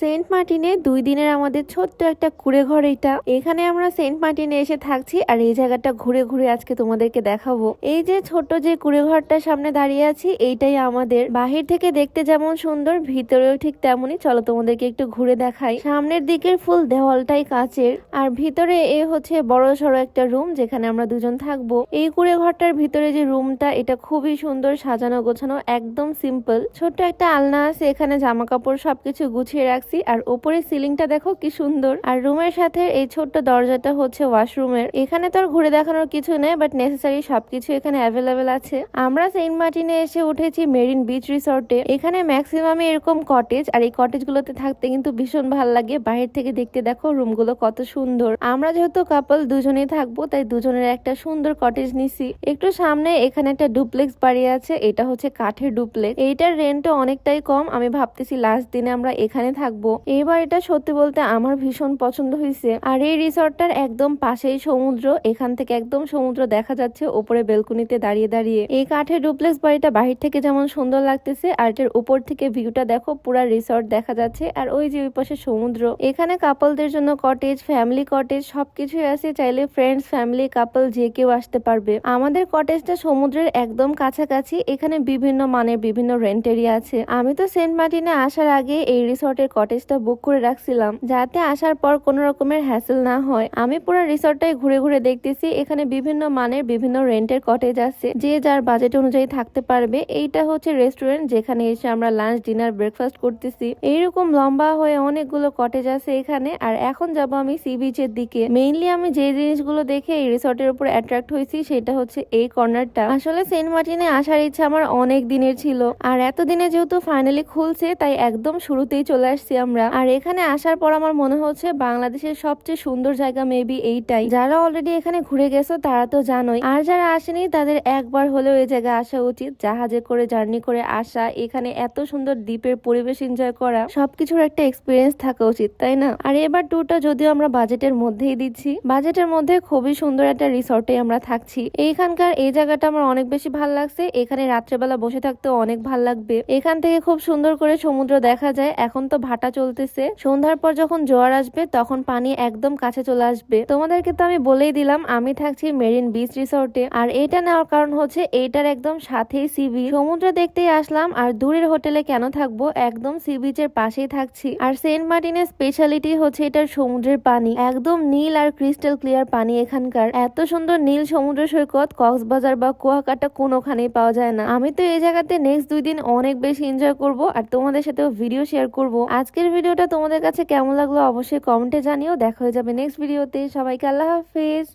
Saint মার্টিনে দুই দিনের আমাদের ছোট্ট একটা কুড়ে ঘর এটা। এখানে আমরা সেন্ট মার্টিনে এসে থাকছি আর এই জায়গাটা ঘুরে ঘুরে আজকে তোমাদেরকে দেখাবো। এই যে ছোট্ট যে কুড়ে ঘরটার সামনে দাঁড়িয়ে আছি, এইটাই আমাদের। বাহির থেকে দেখতে যেমন সুন্দর, ভিতরেও ঠিক তেমনই। চলো তোমাদেরকে একটু ঘুরে দেখাই। সামনের দিকের ফুল দেওয়ালটাই কাঁচের। আর ভিতরে এ হচ্ছে বড় সড়ো একটা রুম যেখানে আমরা দুজন থাকব। এই কুড়ে ঘরটার ভিতরে যে রুমটা, এটা খুবই সুন্দর সাজানো গোছানো, একদম সিম্পল। ছোট্ট একটা আলনা আছে, এখানে জামা কাপড় সবকিছু গুছিয়ে রাখছি। আর উপরে সিলিংটা দেখো কি সুন্দর। আর রুমের সাথে এই ছোট্ট দরজাটা হচ্ছে ওয়াশরুমের। এখানে তো আর ঘুরে দেখানোর কিছু নেই বাট নেসেসারি সবকিছু এখানে অ্যাভেলেবেল আছে। আমরা সেন্ট মার্টিনে এসে উঠেছি মেরিন বিচ রিসর্টে। এখানে ম্যাক্সিমামই এরকম কটেজ আর এই কটেজ গুলোতে থাকতে কিন্তু ভীষণ ভালো লাগে। বাইরে থেকে দেখতে দেখো রুমগুলো কত সুন্দর। আমরা যেহেতু কাপল দুজনেই থাকব, তাই দুজনের একটা সুন্দর কটেজ নিছি। একটু সামনে এখানে একটা ডুপ্লেক্স বাড়ি আছে, এটা হচ্ছে কাঠের ডুপ্লেক্স এইটার রেন্টও অনেকটাই কম। আমি ভাবতেছি লাস্ট দিনে আমরা এখানে থাকব। এই বাড়িটা সত্যি বলতে আমার ভীষণ পছন্দ হয়েছে আর এই রিসর্টটার একদম পাশেই সমুদ্র, এখান থেকে একদম সমুদ্র দেখা যাচ্ছে উপরে বেলকুনিতে দাঁড়িয়ে দাঁড়িয়ে। এই কাঠের ডুপ্লেক্স বাড়িটা বাহির থেকে যেমন সুন্দর লাগতেছে, আর এটার উপর থেকে ভিউটা দেখো, পুরা রিসর্ট দেখা যাচ্ছে, আর ওই যে ওই পাশে সমুদ্র। এখানে কাপলদের জন্য কটেজ ফ্যামিলি কটেজ সবকিছুই আছে, চাইলে ফ্রেন্ডস ফ্যামিলি কাপল যে কেউ আসতে পারবে। আমাদের কটেজটা সমুদ্রের একদম কাছাকাছি, এখানে বিভিন্ন মানের বিভিন্ন রেন্ট এরিয়া আছে। আমি তো সেন্ট মার্টিনে আসার আগে এই রিসর্টের কটেজটা বুক করে রাখছিলাম, যাতে আসার পর কোনো রকমের হ্যাসেল না হয়। আমি পুরো রিসর্টটাই ঘুরে ঘুরে দেখতেছি, এখানে বিভিন্ন মানের বিভিন্ন রেন্টের কটেজ আছে, যে যার বাজেট অনুযায়ী থাকতে পারবে। এইটা হচ্ছে রেস্টুরেন্ট যেখানে এসে আমরা লাঞ্চ ডিনার ব্রেকফাস্ট করতেছি। এইরকম লম্বা হয়ে অনেকগুলো কটেজ আছে এখানে। আর এখন যাব আমি সি বিচের দিকে। মেইনলি আমি যে জিনিসগুলো দেখে এই রিসর্টের উপর অ্যাট্রাক্ট হয়েছি, সেটা হচ্ছে এই কর্নারটা আসলে সেন্ট মার্টিনে আসার ইচ্ছা আমার অনেক দিনের ছিল। আর এতদিনে যেহেতু ফাইনালি খুলছে, তাই একদম শুরুতেই চলে আসছি আমরা। আর এখানে আসার পর আমার মনে হচ্ছে বাংলাদেশের সবচেয়ে সুন্দর জায়গা মেবি এইটাই। যারা অলরেডি এখানে ঘুরে গেছো, তারা তো জানোই। আর যারা আসেনি, তাদের একবার হলেও এই জায়গায় আসা উচিত। জাহাজে করে জার্নি করে আসা, এখানে এত সুন্দর দ্বীপের পরিবেশ এনজয় করা, সবকিছুর একটা এক্সপিরিয়েন্স থাকা উচিত, তাই না? আর এবার ট্যুরটা যদিও আমরা বাজেটের মধ্যেই দিচ্ছি বাজেটের মধ্যে খুবই সুন্দর একটা রিসর্টে আমরা থাকছি। এইখানকার এই জায়গাটা আমার অনেক বেশি ভালো লাগছে। এখানে রাত্রেবেলা বসে থাকতে অনেক ভালো লাগবে। এখান থেকে খুব সুন্দর করে সমুদ্র দেখা যায়। এখন তো ভাটা চলতেছে। সন্ধ্যার পর যখন জোয়ার আসবে, তখন পানি একদম কাছে চলে আসবে। তোমাদেরকে তো আমি বলেই দিলাম, আমি থাকছি মেরিন বিচ রিসর্টে। আর এটা নেওয়ার কারণ হচ্ছে, এইটার একদম সাথেই সি বিচ। সমুদ্র দেখতেই আসলাম, আর দূরের হোটেলে কেন থাকব? একদম সি বিচের পাশেই থাকছি। আর সেন্ট মার্টিনের স্পেশালিটি হচ্ছে এটার সমুদ্রের পানি। একদম নীল আর ক্রিস্টাল ক্লিয়ার পানি এখানকার। এত সুন্দর নীল সমুদ্র সৈকত, কক্সবাজার বা কুয়াকাটা কোনোখানেই পাওয়া যায় না। আমি তো এই জায়গাতে নেক্সট দুই দিন অনেক বেশি এনজয় করব, আর তোমাদের সাথেও ভিডিও শেয়ার করব। আজকের ভিডিওটা তোমাদের কাছে কেমন লাগল অবশ্যই কমেন্টে জানিও। দেখা হয়ে যাবে নেক্সট ভিডিওতে সবাইকে আল্লাহ হাফেজ।